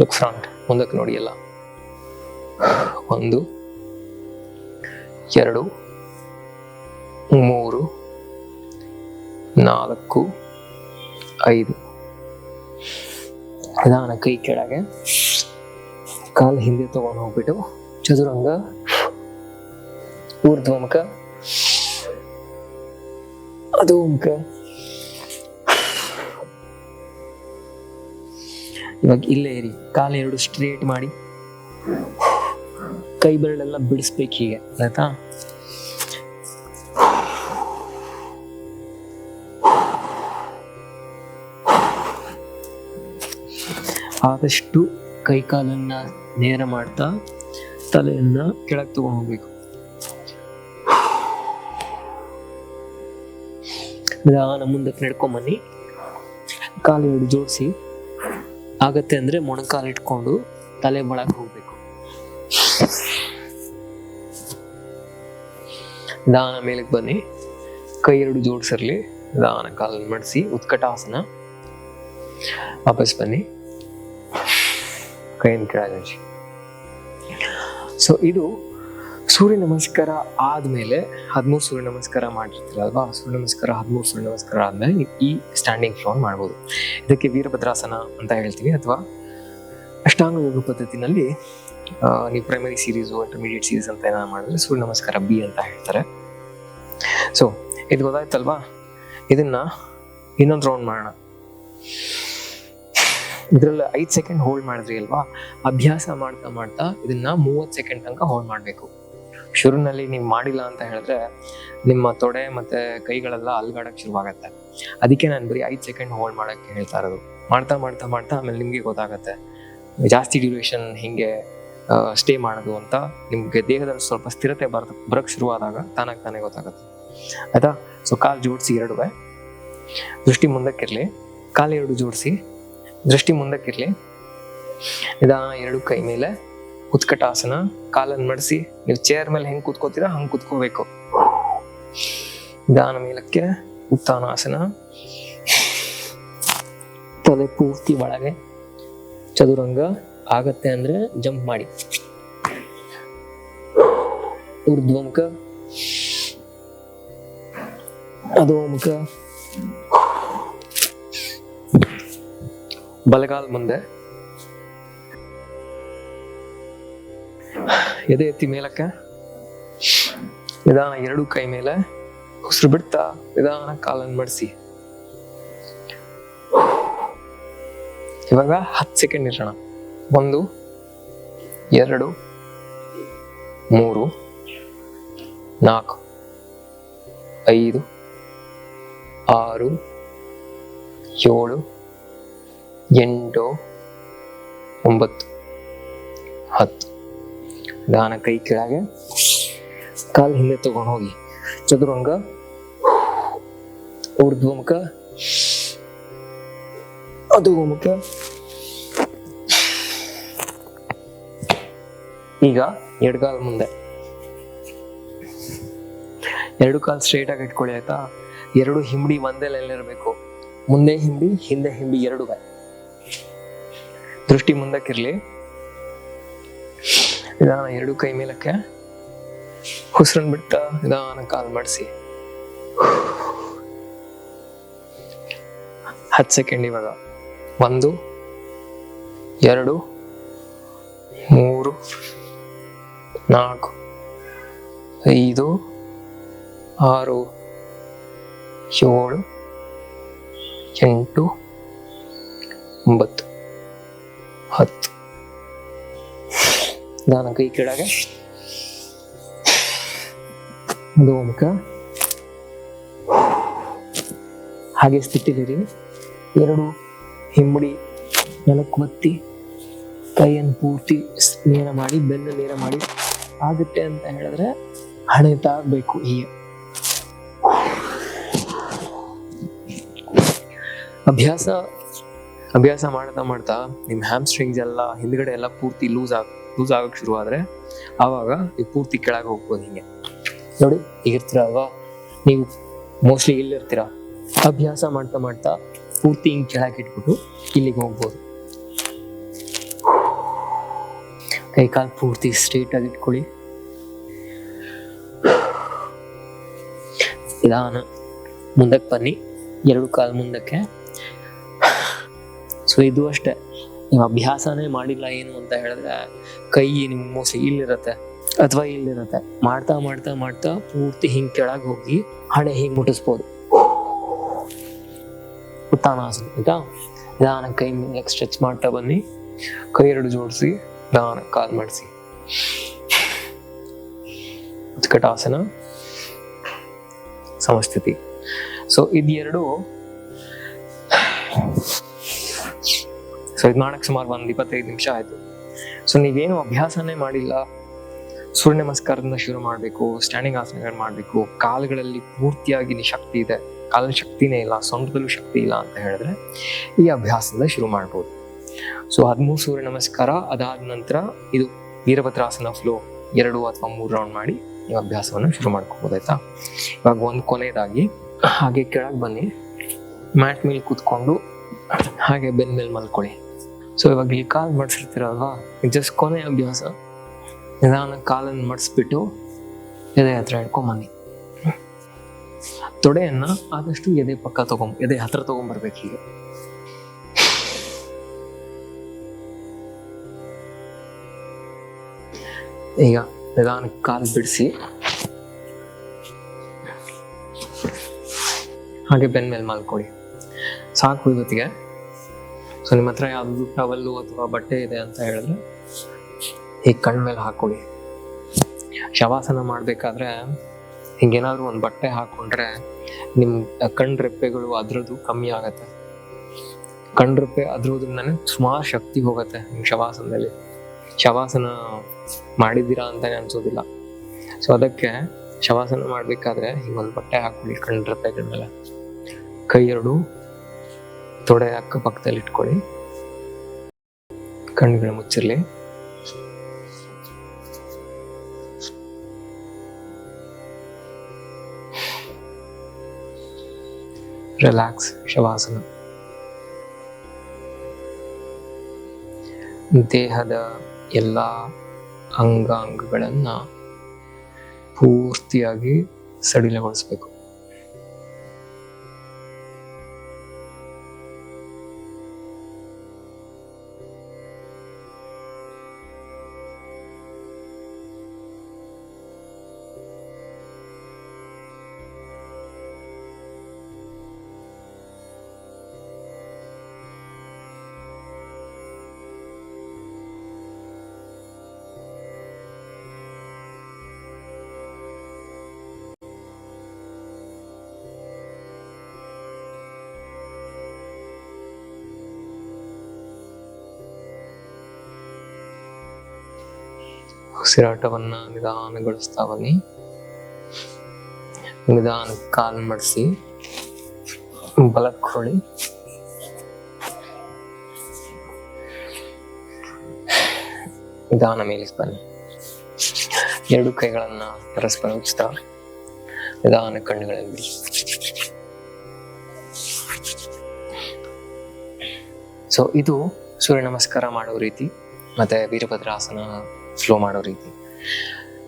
ಲುಕ್ ಫ್ರಂಟ್ ಮುಂದಕ್ಕೆ ನೋಡಿ ಎಲ್ಲ. ಒಂದು ಎರಡು ಮೂರು ನಾಲ್ಕು, ಐದು. ನಿಧಾನ ಕೈ ಕೆಳಗೆ. ಕಾಲು ಹಿಂದೆ ತಗೊಂಡು ಹೋಗ್ಬಿಟ್ಟು ಚದುರಂಗ ಊರ್ಧ್ವಮುಖ ಅದು ಮುಖ ಇವಾಗ ಇಲ್ಲೇ ಇರಿ, ಕಾಲು ಎರಡು ಸ್ಟ್ರೇಟ್ ಮಾಡಿ. ಕೈ ಬೆರಳೆಲ್ಲ ಬಿಡಿಸ್ಬೇಕು ಹೀಗೆ, ಆಯ್ತಾ? ಆದಷ್ಟು ಕೈ ಕಾಲನ್ನ ನೇರ ಮಾಡ್ತಾ ತಲೆಯನ್ನ ಕೆಳಗೆ ತಗೊಂಡು ಹೋಗ್ಬೇಕು ನಿಧಾನ ಮುಂದಕ್ಕೆ ನಡ್ಕೊಂಬನ್ನಿ. ಕಾಲು ಎರಡು ಜೋಡಿಸಿ. ಆಗತ್ತೆ ಅಂದ್ರೆ ಮೊಣಕಾಲು ಇಟ್ಕೊಂಡು ತಲೆ ಒಳಗೆ ಹೋಗ್ಬೇಕು. ನಿಧಾನ ಮೇಲಕ್ಕೆ ಬನ್ನಿ. ಕೈ ಎರಡು ಜೋಡಿಸಿರ್ಲಿ. ನಿಧಾನ ಕಾಲನ್ನು ಮಡಿಸಿ. ಉತ್ಕಟಾಸನ. ವಾಪಸ್ ಬನ್ನಿ. ಕೈಯನ್ನು ಕೆಳಗೆ ಸೊ ಇದು ಸೂರ್ಯ ನಮಸ್ಕಾರ ಆದ್ಮೇಲೆ ಹದಿಮೂರು ಸೂರ್ಯ ನಮಸ್ಕಾರ ಮಾಡಿರ್ತೀರಲ್ವಾ? ಸೂರ್ಯ ನಮಸ್ಕಾರ, ಹದಿಮೂರು ಸೂರ್ಯ ನಮಸ್ಕಾರ ಆದ್ಮೇಲೆ ಈ ಸ್ಟ್ಯಾಂಡಿಂಗ್ ಫ್ಲೋನ್ ಮಾಡ್ಬೋದು. ಇದಕ್ಕೆ ವೀರಭದ್ರಾಸನ ಅಂತ ಹೇಳ್ತೀವಿ ಅಥವಾ ಅಷ್ಟಾಂಗ ಯೋಗ ಪದ್ಧತಿನಲ್ಲಿ ನೀವು ಪ್ರೈಮರಿ ಸೀರೀಸು ಇಂಟರ್ಮೀಡಿಯೇಟ್ ಸೀರೀಸ್ ಅಂತ ಏನಾದ್ರು ಮಾಡಿದ್ರೆ ಸೂರ್ಯ ನಮಸ್ಕಾರ ಬಿ ಅಂತ ಹೇಳ್ತಾರೆ. ಸೊ ಇದು ಗೊತ್ತಾಯ್ತಲ್ವಾ? ಇದನ್ನ ಇನ್ನೊಂದು ರೌಂಡ್ ಮಾಡೋಣ. ಇದ್ರಲ್ಲಿ ಐದು ಸೆಕೆಂಡ್ ಹೋಲ್ಡ್ ಮಾಡಿದ್ರಿ ಅಲ್ವಾ? ಅಭ್ಯಾಸ ಮಾಡ್ತಾ ಮಾಡ್ತಾ ಇದನ್ನ ಮೂವತ್ತು ಸೆಕೆಂಡ್ ತನಕ ಹೋಲ್ಡ್ ಮಾಡಬೇಕು. ಶುರುನಲ್ಲಿ ನೀವು ಮಾಡಿಲ್ಲ ಅಂತ ಹೇಳಿದ್ರೆ ನಿಮ್ಮ ತೊಡೆ ಮತ್ತೆ ಕೈಗಳೆಲ್ಲ ಅಲ್ಗಾಡಕ್ಕೆ ಶುರುವಾಗತ್ತೆ. ಅದಕ್ಕೆ ನಾನು ಬರೀ ಐದು ಸೆಕೆಂಡ್ ಹೋಲ್ಡ್ ಮಾಡಕ್ಕೆ ಹೇಳ್ತಾ ಇರೋದು. ಮಾಡ್ತಾ ಮಾಡ್ತಾ ಮಾಡ್ತಾ ಆಮೇಲೆ ನಿಮಗೆ ಗೊತ್ತಾಗತ್ತೆ. ಜಾಸ್ತಿ ಡ್ಯೂರೇಷನ್ ಹಿಂಗೆ ಸ್ಟೇ ಮಾಡೋದು ಅಂತ ನಿಮ್ಗೆ ದೇಹದಲ್ಲಿ ಸ್ವಲ್ಪ ಸ್ಥಿರತೆ ಬರ್ ಬರಕ್ ಶುರುವಾದಾಗ ತಾನಾಗ್ ತಾನೇ ಗೊತ್ತಾಗುತ್ತೆ. ಆಯ್ತಾ? ಸೊ ಕಾಲು ಜೋಡಿಸಿ ಎರಡುವೆ. ದೃಷ್ಟಿ ಮುಂದಕ್ಕಿರ್ಲಿ. ಕಾಲು ಎರಡು ಜೋಡಿಸಿ. ದೃಷ್ಟಿ ಮುಂದಕ್ಕಿರ್ಲಿ. ನಿಧಾನ ಎರಡು ಕೈ ಮೇಲೆ ಉತ್ಕಟಾಸನ ಕಾಲನ್ನು ಮಡಿಸಿ, ನೀವು ಚೇರ್ ಮೇಲೆ ಹೆಂಗ್ ಕೂತ್ಕೋತೀರಾ ಹಂಗ್ ಕೂತ್ಕೋಬೇಕು. ನಿಧಾನ ಮೇಲಕ್ಕೆ ಉತ್ಥಾನಾಸನ. ತಲೆ ಪೂರ್ತಿ ಒಳಗೆ ಚದುರಂಗ ಆಗತ್ತೆ ಅಂದ್ರೆ ಜಂಪ್ ಮಾಡಿ. ಊರ್ಧ್ವಮುಖ ಅಧೋಮುಖ ಬಲಗಾಲ್ ಮುಂದೆ. ಎದೆ ಎತ್ತಿ ಮೇಲಕ್ಕೆ. ನಿಧಾನ ಎರಡು ಕೈ ಮೇಲೆ. ಉಸಿರು ಬಿಡ್ತಾ ನಿಧಾನ ಕಾಲನ್ನು ಮಡಿಸಿ. ಇವಾಗ ಹತ್ತು ಸೆಕೆಂಡ್ ಇರೋಣ ಒಂದು, ಎರಡು, ಮೂರು, ನಾಲ್ಕು, ಐದು, ಆರು, ಏಳು ಎಂಟು, ಒಂಬತ್ತು, ಹತ್ತು. ದಾನ ಕೈ ಕೆಳಗೆ. ಕಾಲು ಹಿಂದೆ ತಗೊಂಡು ಹೋಗಿ. ಚದುರಂಗ ಊರ್ಧ್ವಮುಖ ಅದು ಮುಖ ಈಗ ಎಡಗಾಲ ಮುಂದೆ. ಎರಡು ಕಾಲ್ ಸ್ಟ್ರೈಟ್ ಆಗಿ ಇಟ್ಕೊಳ್ಳಿ ಆಯ್ತಾ? ಎರಡು ಹಿಂಬಡಿ ಒಂದೇ ಲೈನ್ ಇರಬೇಕು ಮುಂದೆ ಹಿಂಬಿ ಹಿಂದೆ ಹಿಂಬಿ ಎರಡು ದೃಷ್ಟಿ ಮುಂದಕ್ಕಿರಲಿ. ನಿಧಾನ ಎರಡು ಕೈ ಮೇಲಕ್ಕೆ. ಉಸಿರನ್ ಬಿಟ್ಟ ನಿಧಾನ ಕಾಲ್ ಮಾಡಿಸಿ. ಹತ್ತು ಸೆಕೆಂಡ್ ಇವಾಗ. ಒಂದು, ಎರಡು, ಮೂರು, ನಾಲ್ಕು, ಐದು, ಆರು, ಏಳು, ಎಂಟು, ಒಂಬತ್ತು. ಹತ್ತು. ನಾನು ಕೈ ಕೆಳಗೆ. ಮುಖ ಹಾಗೆ ಸ್ಥಿತಿಲಿರಿ. ಎರಡು ಹಿಂಬಡಿ ನೆಲಕ್ಕೆ ಒತ್ತಿ ಕೈಯನ್ನು ಪೂರ್ತಿ ನೇರ ಮಾಡಿ, ಬೆನ್ನು ನೇರ ಮಾಡಿ. ಆಗುತ್ತೆ ಅಂತ ಹೇಳಿದ್ರೆ ಹಣೆ ತಾಗಬೇಕು ಹೀಗೆ ಅಭ್ಯಾಸ ಅಭ್ಯಾಸ ಮಾಡ್ತಾ ಮಾಡ್ತಾ ನಿಮ್ಮ ಹ್ಯಾಮ್ಸ್ಟ್ರಿಂಗ್ಸ್ ಎಲ್ಲ ಹಿಂದ್ಗಡೆ ಎಲ್ಲ ಪೂರ್ತಿ ಲೂಸ್ ಆಗ ಲೂಸ್ ಆಗೋಕೆ ಶುರು ಆದ್ರೆ ಆವಾಗ ನೀವು ಪೂರ್ತಿ ಕೆಳಗೆ ಹೋಗ್ಬೋದು ಹಿಂಗೆ. ನೋಡಿ ಈಗಿರ್ತೀರ ಅಲ್ವಾ? ನೀವು ಮೋಸ್ಟ್ಲಿ ಇಲ್ಲಿರ್ತೀರ. ಅಭ್ಯಾಸ ಮಾಡ್ತಾ ಮಾಡ್ತಾ ಪೂರ್ತಿ ಹಿಂಗೆ ಕೆಳಗೆ ಇಟ್ಬಿಟ್ಟು ಇಲ್ಲಿಗೆ ಹೋಗ್ಬೋದು. ಕೈ ಕಾಲು ಪೂರ್ತಿ ಸ್ಟ್ರೇಟ್ ಆಗಿ ಇಟ್ಕೊಳ್ಳಿ. ನಿಧಾನ ಮುಂದಕ್ಕೆ ಬನ್ನಿ. ಎರಡು ಕಾಲು ಮುಂದಕ್ಕೆ. ಸೊ ಇದು ಅಷ್ಟೇ. ನೀವು ಅಭ್ಯಾಸನೇ ಮಾಡಿಲ್ಲ ಏನು ಅಂತ ಹೇಳಿದ್ರೆ ಕೈ ನಿಮ್ಮ ಮೋಸ ಇಲ್ಲಿರತ್ತೆ ಅಥವಾ ಇಲ್ಲಿರತ್ತೆ. ಮಾಡ್ತಾ ಮಾಡ್ತಾ ಮಾಡ್ತಾ ಪೂರ್ತಿ ಹಿಂಗ್ ಕೆಳಗೆ ಹೋಗಿ ಹಣೆ ಹಿಂಗ್ ಮುಟ್ಟಿಸ್ಬೋದು. ಉತ್ತಾನಾಸನ ಆಯ್ತಾ? ನಿಧಾನ ಕೈ ನೆಕ್ಸ್ಟ್ ಸ್ಟ್ರೆಚ್ ಮಾಡ್ತಾ ಬನ್ನಿ. ಕೈ ಎರಡು ಜೋಡಿಸಿ, ನಿಧಾನ ಕಾಲ್ ಮಾಡಿಸಿ. ಉತ್ಕಟಾಸನ, ಸಮಸ್ಥಿತಿ. ಸೊ ಇದೆರಡು ಸೊ ಇದು ಮಾಡಕ್ ಸುಮಾರು ಒಂದ್ ಇಪ್ಪತ್ತೈದು ನಿಮಿಷ ಆಯ್ತು. ಸೊ ನೀವೇನು ಅಭ್ಯಾಸನೇ ಮಾಡಿಲ್ಲ. ಸೂರ್ಯ ನಮಸ್ಕಾರದಿಂದ ಶುರು ಮಾಡಬೇಕು ಸ್ಟ್ಯಾಂಡಿಂಗ್ ಆಸನಗಳು ಮಾಡಬೇಕು, ಕಾಲುಗಳಲ್ಲಿ ಪೂರ್ತಿಯಾಗಿ ಶಕ್ತಿ ಇದೆ. ಕಾಲಿನ ಶಕ್ತಿನೇ ಇಲ್ಲ ಸೊಂಟದಲ್ಲೂ ಶಕ್ತಿ ಇಲ್ಲ ಅಂತ ಹೇಳಿದ್ರೆ ಈ ಅಭ್ಯಾಸದಿಂದ ಶುರು ಮಾಡ್ಬೋದು. ಸೊ ಹದಿಮೂರು ಸೂರ್ಯ ನಮಸ್ಕಾರ ಅದಾದ ನಂತರ ಇದು ವೀರಭದ್ರಾಸನ ಫ್ಲೋ ಎರಡು ಅಥವಾ ಮೂರು ರೌಂಡ್ ಮಾಡಿ ನೀವು ಅಭ್ಯಾಸವನ್ನು ಶುರು ಮಾಡ್ಕೋಬೋದು, ಆಯ್ತಾ? ಇವಾಗ ಒಂದು ಕೊನೆಯದಾಗಿ ಹಾಗೆ ಕೆಳಗೆ ಬನ್ನಿ. ಮ್ಯಾಟ್ ಮೇಲೆ ಕೂತ್ಕೊಂಡು, ಹಾಗೆ ಬೆನ್ ಮೇಲೆ ಮಲ್ಕೊಳ್ಳಿ. ಸೊ ಇವಾಗ ಇಲ್ಲಿ ಕಾಲು ಮಡಿಸಿರ್ತೀರಲ್ವಾ? ಜಸ್ಟ್ ಕೊನೆ ಅಭ್ಯಾಸ. ನಿಧಾನ ಕಾಲನ್ನು ಮಡಿಸ್ಬಿಟ್ಟು ಎದೆ ಹತ್ರ ಹಿಡ್ಕೊಂಬನ್ನಿ. ತೊಡೆಯನ್ನ ಆದಷ್ಟು ಎದೆ ಪಕ್ಕ ತಗೊಂಡ್ ಎದೆ ಹತ್ರ ತಗೊಂಡ್ಬರ್ಬೇಕು ಈಗ. ಈಗ ನಿಧಾನಕ್ಕೆ ಕಾಲು ಬಿಡಿಸಿ. ಹಾಗೆ ಬೆನ್ ಮೇಲೆ ಮಲ್ಕೊಳ್ಳಿ ಸಾಕು ಇವತ್ತಿಗೆ ಸೊ ನಿಮ್ಮ ಹತ್ರ ಯಾವುದು ಟವಲ್ಲು ಅಥವಾ ಬಟ್ಟೆ ಇದೆ ಅಂತ ಹೇಳಿದ್ರೆ, ಈ ಕಣ್ಣ ಮೇಲೆ ಹಾಕೊಳ್ಳಿ. ಶವಾಸನ ಮಾಡಬೇಕಾದ್ರೆ, ಹಿಂಗೇನಾದ್ರೂ ಒಂದು ಬಟ್ಟೆ ಹಾಕೊಂಡ್ರೆ ನಿಮ್ಮ ಕಣ್ ರೆಪ್ಪೆಗಳು ಅದ್ರದ್ದು ಕಮ್ಮಿ ಆಗತ್ತೆ. ಕಣ್ ರೆಪ್ಪೆ ಅದ್ರದ್ರಿಂದನೇ ಸುಮಾರು ಶಕ್ತಿ ಹೋಗುತ್ತೆ ನಿಮ್ಮ ಶವಾಸನದಲ್ಲಿ. ಶವಾಸನ ಮಾಡಿದ್ದೀರಾ ಅಂತಾನೆ ಅನ್ಸೋದಿಲ್ಲ. ಸೊ ಅದಕ್ಕೆ ಶವಾಸನ ಮಾಡಬೇಕಾದ್ರೆ, ಹಿಂಗೊಂದು ಬಟ್ಟೆ ಹಾಕೊಳ್ಳಿ ಕಣ್ ರೆಪ್ಪೆಗಳ ಮೇಲೆ. ಕೈ ಎರಡು ತೊಡೆ ಅಕ್ಕಪಕ್ಕದಲ್ಲಿ ಇಟ್ಕೊಳ್ಳಿ. ಕಣ್ಣುಗಳು ಮುಚ್ಚಿರ್ಲಿ. ರಿಲ್ಯಾಕ್ಸ್ ಶವಾಸನ. ದೇಹದ ಎಲ್ಲ ಅಂಗಾಂಗಗಳನ್ನು ಪೂರ್ತಿಯಾಗಿ ಸಡಿಲಗೊಳಿಸ್ಬೇಕು. ಉಸಿರಾಟವನ್ನ ನಿಧಾನಗೊಳಿಸ್ತಾ ಬನ್ನಿ ನಿಧಾನ ಕಾಲ್ ಮಡಿಸಿ. ಬಲಕ್ಕೆ ನಿಧಾನ ಮೇಲಿಸ್ ಬನ್ನಿ. ಎರಡು ಕೈಗಳನ್ನ ಪರಸ್ಪರ ಉಚಿತ ನಿಧಾನ ಕಣ್ಣುಗಳಲ್ಲಿ ಸೊ ಇದು ಸೂರ್ಯ ನಮಸ್ಕಾರ ಮಾಡೋ ರೀತಿ, ಮತ್ತೆ ವೀರಭದ್ರಾಸನ ಫ್ಲೋ ಮಾಡೋ ರೀತಿ.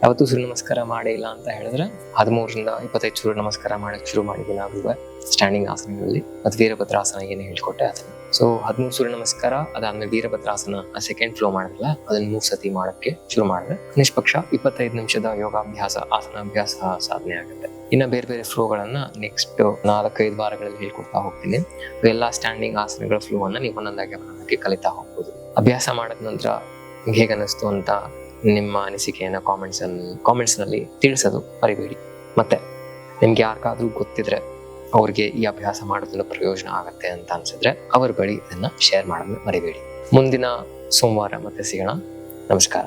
ಯಾವತ್ತೂ ಸೂರ್ಯ ನಮಸ್ಕಾರ ಮಾಡೇ ಇಲ್ಲ ಅಂತ ಹೇಳಿದ್ರೆ ಹದಿಮೂರರಿಂದ ಇಪ್ಪತ್ತೈದು ಸೂರ್ಯ ನಮಸ್ಕಾರ ಮಾಡಕ್ಕೆ ಶುರು ಮಾಡಿದ್ದೀನಿ ಆಗುವ ಸ್ಟ್ಯಾಂಡಿಂಗ್ ಆಸನಗಳಲ್ಲಿ. ಮತ್ತು ವೀರಭದ್ರಾಸನ ಏನು ಹೇಳ್ಕೊಟ್ಟೆ ಅದನ್ನು. ಸೊ ಹದಿಮೂರು ಸೂರ್ಯ ನಮಸ್ಕಾರ, ಅದಾದ್ಮೇಲೆ ವೀರಭದ್ರಾಸನ ಸೆಕೆಂಡ್ ಫ್ಲೋ ಮಾಡಿದ್ರಲ್ಲ, ಅದನ್ನ ಮೂರು ಸತಿ ಮಾಡಕ್ಕೆ ಶುರು ಮಾಡಿದ್ರೆ ನಿಷ್ಪಕ್ಷ ಇಪ್ಪತ್ತೈದು ನಿಮಿಷದ ಯೋಗಾಭ್ಯಾಸ, ಆಸನಾಭ್ಯಾಸ ಸಾಧನೆ ಆಗುತ್ತೆ. ಇನ್ನು ಬೇರೆ ಬೇರೆ ಫ್ಲೋಗಳನ್ನ ನೆಕ್ಸ್ಟ್ ನಾಲ್ಕೈದು ವಾರಗಳಲ್ಲಿ ಹೇಳ್ಕೊಡ್ತಾ ಹೋಗ್ತೀನಿ. ಎಲ್ಲ ಸ್ಟ್ಯಾಂಡಿಂಗ್ ಆಸನಗಳ ಫ್ಲೋ ಅನ್ನ ನೀವು ಒಂದೊಂದಾಗಿ ಒಂದೊಂದಾಗಿ ಕಲಿತಾ ಹೋಗ್ಬೋದು. ಅಭ್ಯಾಸ ಮಾಡಿದ ನಂತರ ಹೇಗನ್ನಿಸ್ತು ಅಂತ ನಿಮ್ಮ ಅನಿಸಿಕೆಯನ್ನ ಕಾಮೆಂಟ್ಸ್ ಕಾಮೆಂಟ್ಸ್ನಲ್ಲಿ ತಿಳಿಸೋದು ಮರಿಬೇಡಿ. ಮತ್ತೆ ನಿಮ್ಗೆ ಯಾರಿಗಾದ್ರೂ ಗೊತ್ತಿದ್ರೆ ಅವ್ರಿಗೆ ಈ ಅಭ್ಯಾಸ ಮಾಡೋದ್ರಿಂದ ಪ್ರಯೋಜನ ಆಗುತ್ತೆ ಅಂತ ಅನ್ಸಿದ್ರೆ ಅವ್ರ ಬಳಿ ಇದನ್ನ ಶೇರ್ ಮಾಡೋದನ್ನ ಮರಿಬೇಡಿ. ಮುಂದಿನ ಸೋಮವಾರ ಮತ್ತೆ ಸಿಗೋಣ. ನಮಸ್ಕಾರ.